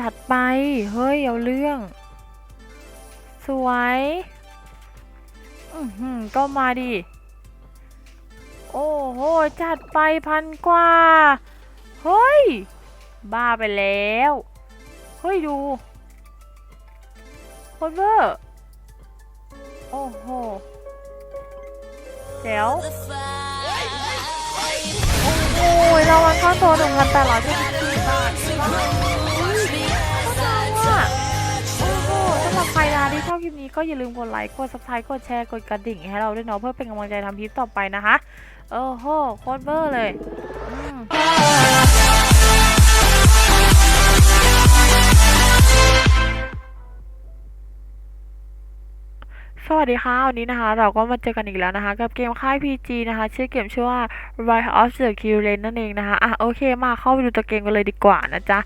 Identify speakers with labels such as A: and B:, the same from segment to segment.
A: จัดไป เฮ้ย เอาเรื่อง สวย อือหือก็มาดิ โอ้โห จัดไปพันกว่า เฮ้ย บ้าไปแล้ว เฮ้ย ดูคตรเวอร์ โอ้โหเดี๋ยว โอ้ยราวัลก้อนโตหนึ่งพันแปดร้อยเจ็ดสิบสี่บาท ครนะที่ชอบคลิปนี้ก็อย่าลืมกดไลค์ กด subscribe กดแชร์ กดกระดิ่งให้เราด้วยเนาะเพื่อเป็นกำลังใจทำคลิปต่อไปนะคะ โอ้โห โคตรเบอร์เลยสวัสดีค่ะ วันนี้นะคะ เราก็มาเจอกันอีกแล้วนะคะ กับเกมค่าย PG นะคะ ชื่อเกมชื่อว่า Rise of the Q Lane นั่นเองนะคะ อะโอเคมาเข้าไปดูตัวเกมกันเลยดีกว่านะจ๊ะ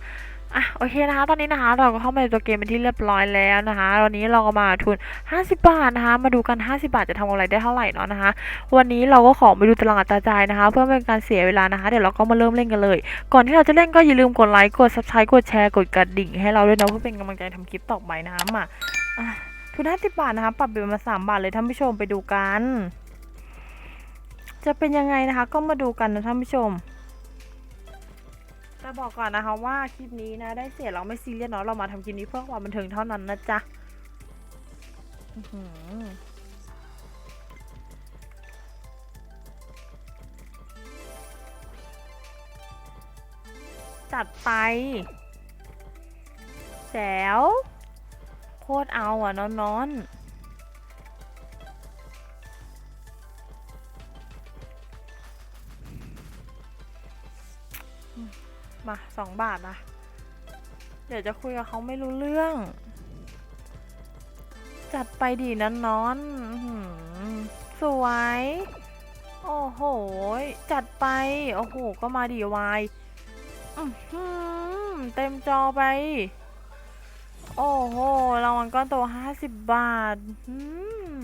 A: อะโอเคนะคะตอนนี้นะคะ เราก็เข้ามาในตัวเกมเป็นที่เรียบร้อยแล้วนะคะวันนี้เราก็มาทุน 50 บาทนะคะ มาดูกัน 50 บาทจะทำอะไรได้เท่าไหร่เนาะนะคะ วันนี้เราก็ขอไปดูตารางอัตราจ่ายนะคะ เพื่อไม่เป็นการเสียเวลานะคะ เดี๋ยวเราก็มาเริ่มเล่นกันเลย ก่อนที่เราจะเล่นก็อย่าลืมกดไลค์กด subscribe กดแชร์กดกระดิ่งให้เราด้วยนะเพื่อเป็นกำลังใจทำคลิปต่อไปนะคะมาทุน 50 บาทนะคะ ปรับเป็นมา 3 บาทเลยท่านผู้ชมไปดูกัน จะเป็นยังไงนะคะ ก็มาดูกันนะท่านผู้ชม บอกก่อนนะคะว่าคลิปนี้นะ ได้เสียเราไม่ซีเรียสเนาะเรามาทำคลิปนี้เพื่อความบันเทิงเท่านั้นนะจ๊ะจัดไปแจ๋วโคตรเอาอะนอนนอน มาสองบาทนะ เดี๋ยวจะคุยกับเขาไม่รู้เรื่อง จัดไปดีนะนนอื้อหือสวย โอ้โห จัดไป โอ้โห ก็มาดีวายเต็มจอไป โอ้โหรางวัลก้อนโตห้าสิบบาทม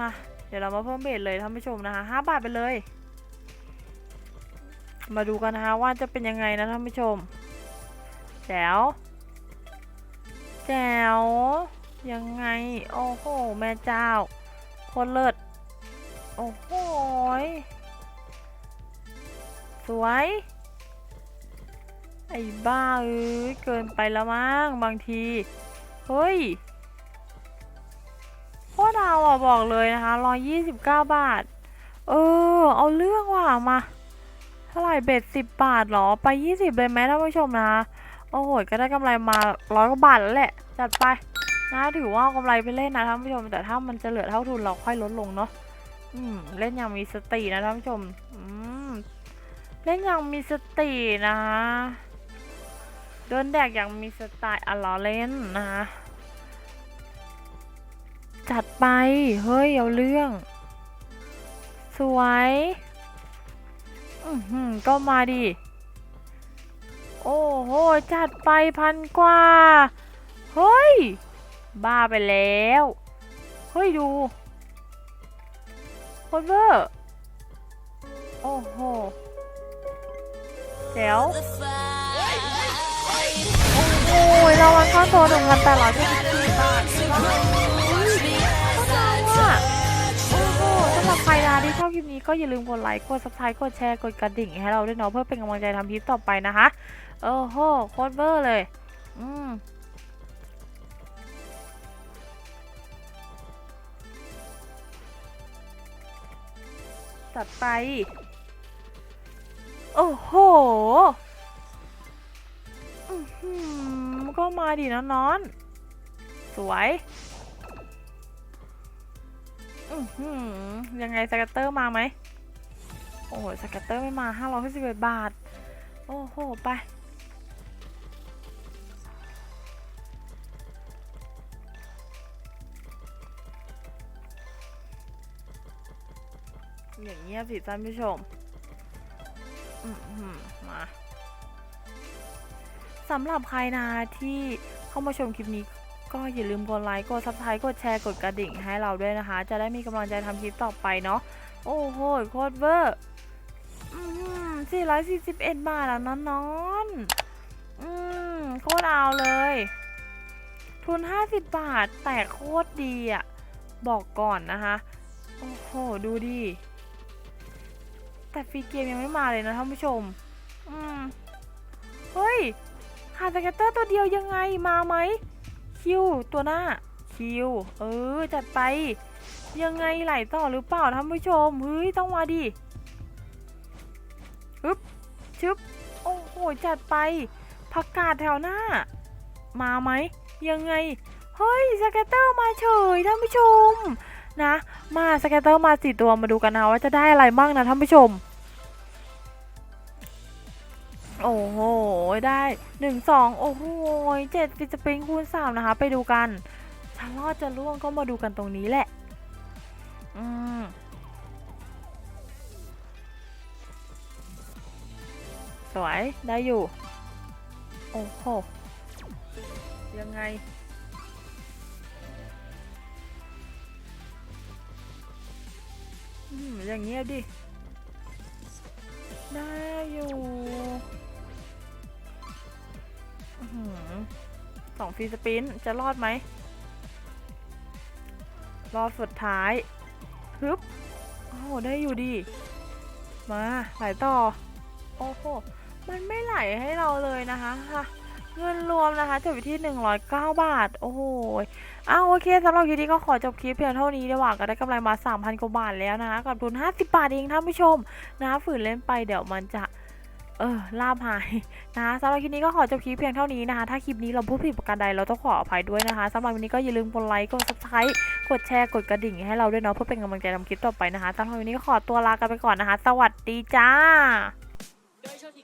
A: มาเดี๋ยวเรามาเพิ่มเบสเลยท่านผู้ชมนะคะห้าบาทไปเลย มาดูกันนะคะว่าจะเป็นยังไงนะท่านผู้ชมแจ๋วแจ๋วยังไง โอ้โห แม่เจ้า โคตรเลิศ โอ้โหยสวย ไอ้บ้าเอ้ยเกินไปแล้วมั้งบางที เฮ้ยโคตรเอาอะบอกเลยนะคะร้อยยี่สิบเก้าบาท เออ เอาเรื่องว่ะมา ท่าไหร่เบ็ดสิบบาทเหรอ ไปยี่สิบเลยไหมท่านผู้ชมนะโอ้โหก็ได้กำไรมาร้อยกว่าบาทแล้วแหละ จัดไปนะถือว่าเอากำไรไปเล่นนะท่านผู้ชม แต่ถ้ามันจะเหลือเท่าทุนเราค่อยลดลงเนาะอืมเล่นอย่างมีสตินะท่านผู้ชมอืมเล่นอย่างมีสตินะเดินแดกอย่างมีสไตล์อะล้อเล่นนะจัดไป เฮ้ย เอาเรื่อง สวย อือก็มาดิ โอ้โห จัดไปพันกว่า เฮ้ย บ้าไปแล้ว เฮ้ย ดูโคตรเวอร์ โอ้โหเดี๋ยว โอ้ยราวัลก้อโตหนึ่งพันแปดร้อยเจ็ดสิบ ที่ชอบคลิปนี้ก็อย่าลืมกดไลค์ กด subscribe กดแชร์ กดกระดิ่งให้เราด้วยเนาะเพื่อเป็นกำลังใจทำคลิปต่อไปนะคะ โอ้โหโคตรเบอร์เลย อืมจัดไป โอ้โหอื้อหือก็มาดินะนอน สวย อือหือยังไงสแกตเตอร์มาไหม โอ้โหสแกตเตอร์ไม่มาห้าร้อยสิบเอ็ดบาท โอ้โห ไป อย่างเงี้ยสิท่านผู้ชม อือหือมาสำหรับใครนะที่เข้ามาชมคลิปนี้ ก็อย่าลืมกดไลค์กดซับสไครต์กดแชร์กดกระดิ่งให้เราด้วยนะคะ จะได้มีกำลังใจทำคลิปต่อไปเนาะโอ้โหโคตรเวอร์อืม441บาทแล้วนอนนอนๆอืมโคตรเอาเลย ทุน50บาท แต่โคตรดีอะบอกก่อนนะคะ โอ้โห ดูดิ แต่ฟรีเกมยังไม่มาเลยนะท่านผู้ชม อืม เฮ้ยขาดสเก็ตเตอร์ตัวเดียวยังไงมาไหม คิวตัวหน้าคิวเออจัดไป ยังไงไหลต่อหรือเปล่าท่านผู้ชมเฮ้ยต้องมาดิฮึบชึบโอ้โหจัดไปผักกาดแถวหน้า มาไหมยังไงเฮ้ยสเก็ตเตอร์มาเฉยท่านผู้ชมนะ มาสเก็ตเตอร์มาสี่ตัวมาดูกันนะว่าจะได้อะไรบ้างนะท่านผู้ชม โอ้โห ได้หนึ่งสองโอ้โหเจ็ดฟิสปริงคูณสามนะคะ ไปดูกันถ้ารอดจะล่วงก็มาดูกันตรงนี้แหละ อืมสวย ได้อยู่ โอ้โห ยังไง อืม อย่างเงี้ยดิ ได้อยู่ อื้อหือสองฟรีสปินจะรอดไหม รอสุดท้ายฮึบโอ้โหได้อยู่ดี มาไหลต่อ โอ้โห มันไม่ไหลให้เราเลยนะคะค่ะเงินรวมนะคะจบอยู่ที่ 109 บาท โอ้โหอ้าวโอเคสำหรับคลิปนี้ก็ขอจบคลิปเพียงเท่านี้ดีกว่าก็ได้กำไรมา 3,000 กว่าบาทแล้วนะคะกับทุน 50 บาทเองท่านผู้ชมนะฝืนเล่นไปเดี๋ยวมันจะ เออลาหายนะสำหรับคลิปนี้ก็ขอจบคลิปเพียงเท่านี้นะคะ ถ้าคลิปนี้เราพูดผิดประการใดเราต้องขออภัยด้วยนะคะสำหรับวันนี้ก็อย่าลืมกดไลค์ กดซับสไครต์กดแชร์ กดกระดิ่งให้เราด้วยเนาะเพื่อเป็นกำลังใจทำคลิปต่อไปนะคะสำหรับวันนี้ก็ขอตัวลากันไปก่อนนะคะ สวัสดีจ้า
B: พิชด